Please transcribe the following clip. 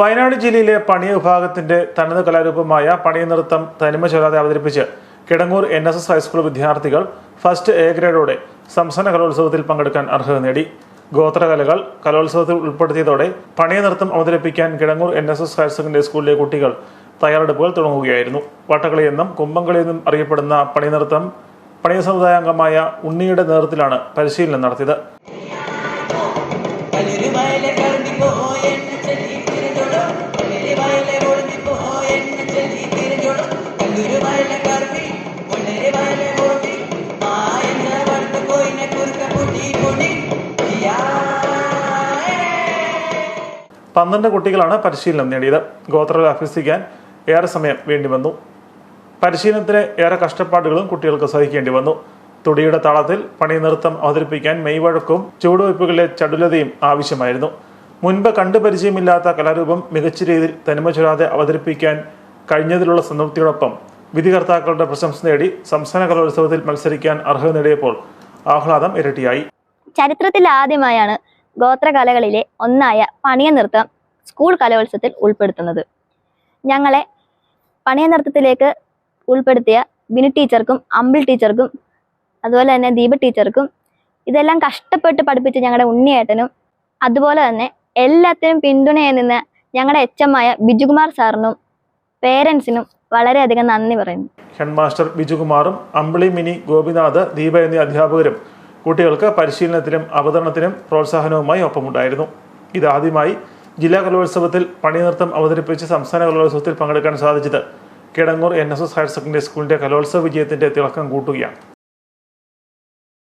വയനാട് ജില്ലയിലെ പണിയ വിഭാഗത്തിന്റെ തനത് കലാരൂപമായ പണിയ നൃത്തം തനിമ ചൊല്ലാതെ അവതരിപ്പിച്ച് Kidangoor N S S high school വിദ്യാർത്ഥികൾ ഫസ്റ്റ് എ ഗ്രേഡോടെ സംസ്ഥാന കലോത്സവത്തിൽ പങ്കെടുക്കാൻ അർഹത നേടി. ഗോത്രകലകൾ കലോത്സവത്തിൽ ഉൾപ്പെടുത്തിയതോടെ പണിയ നൃത്തം അവതരിപ്പിക്കാൻ Kidangoor N S S higher secondary സ്കൂളിലെ കുട്ടികൾ തയ്യാറെടുപ്പുകൾ തുടങ്ങുകയായിരുന്നു. വട്ടകളി എന്നും കുമ്പംകളി എന്നും അറിയപ്പെടുന്ന പണിനൃത്തം പണിയ സമുദായാംഗമായ ഉണ്ണിയുടെ നേതൃത്വത്തിലാണ് പരിശീലനം നടത്തിയത്. പന്ത്രണ്ട് കുട്ടികളാണ് പരിശീലനം നേടിയത്. ഗോത്രകല അഭ്യസിക്കാൻ ഏറെ സമയം വേണ്ടി വന്നു. പരിശീലനത്തിന് ഏറെ കഷ്ടപ്പാടുകളും കുട്ടികൾക്ക് സഹിക്കേണ്ടി വന്നു. തുടിയുടെ താളത്തിൽ പണി നൃത്തം അവതരിപ്പിക്കാൻ മെയ്വഴക്കും ചുവടുവയ്പ്പുകളിലെ ചടുലതയും ആവശ്യമായിരുന്നു. മുൻപ് കണ്ടു പരിചയമില്ലാത്ത കലാരൂപം മികച്ച രീതിയിൽ തനിമ ചൊല്ലാതെ അവതരിപ്പിക്കാൻ കഴിഞ്ഞതിലുള്ള സംതൃപ്തിയോടൊപ്പം വിധികർത്താക്കളുടെ പ്രശംസ നേടി സംസ്ഥാന കലോത്സവത്തിൽ മത്സരിക്കാൻ അർഹത നേടിയപ്പോൾ ആഹ്ലാദം ഇരട്ടിയായി. ചരിത്രത്തിൽ ആദ്യമായാണ് ഗോത്രകലകളിലെ ഒന്നായ പണിയ നൃത്തം സ്കൂൾ കലോത്സവത്തിൽ ഉൾപ്പെടുത്തുന്നത്. ഞങ്ങളെ പണിയ നൃത്തത്തിലേക്ക് ഉൾപ്പെടുത്തിയ ബിനു ടീച്ചർക്കും അമ്പിൾ ടീച്ചർക്കും അതുപോലെ തന്നെ ദീപ ടീച്ചർക്കും ഇതെല്ലാം കഷ്ടപ്പെട്ട് പഠിപ്പിച്ച ഞങ്ങളുടെ ഉണ്ണിയേട്ടനും അതുപോലെ തന്നെ എല്ലാത്തിനും പിന്തുണയായി നിന്ന് ഞങ്ങളുടെ എച്ച് എം ആയ ബിജുകുമാർ സാറിനും പേരൻസിനും വളരെയധികം നന്ദി പറയുന്നു. ഹെഡ്മാസ്റ്റർ ബിജുകുമാറും അമ്പിളി മിനി ഗോപിനാഥ് ദീപ എന്നീ അധ്യാപകരും കുട്ടികൾക്ക് പരിശീലനത്തിനും അവതരണത്തിനും പ്രോത്സാഹനവുമായി ഒപ്പമുണ്ടായിരുന്നു. ഇതാദ്യമായി ജില്ലാ കലോത്സവത്തിൽ പണിനൃത്തം അവതരിപ്പിച്ച് സംസ്ഥാന കലോത്സവത്തിൽ പങ്കെടുക്കാൻ സാധിച്ചത്. Kidangoor N S S higher secondary സ്കൂളിന്റെ കലോത്സവ വിജയത്തിന്റെ തിളക്കം കൂട്ടുകയാണ്.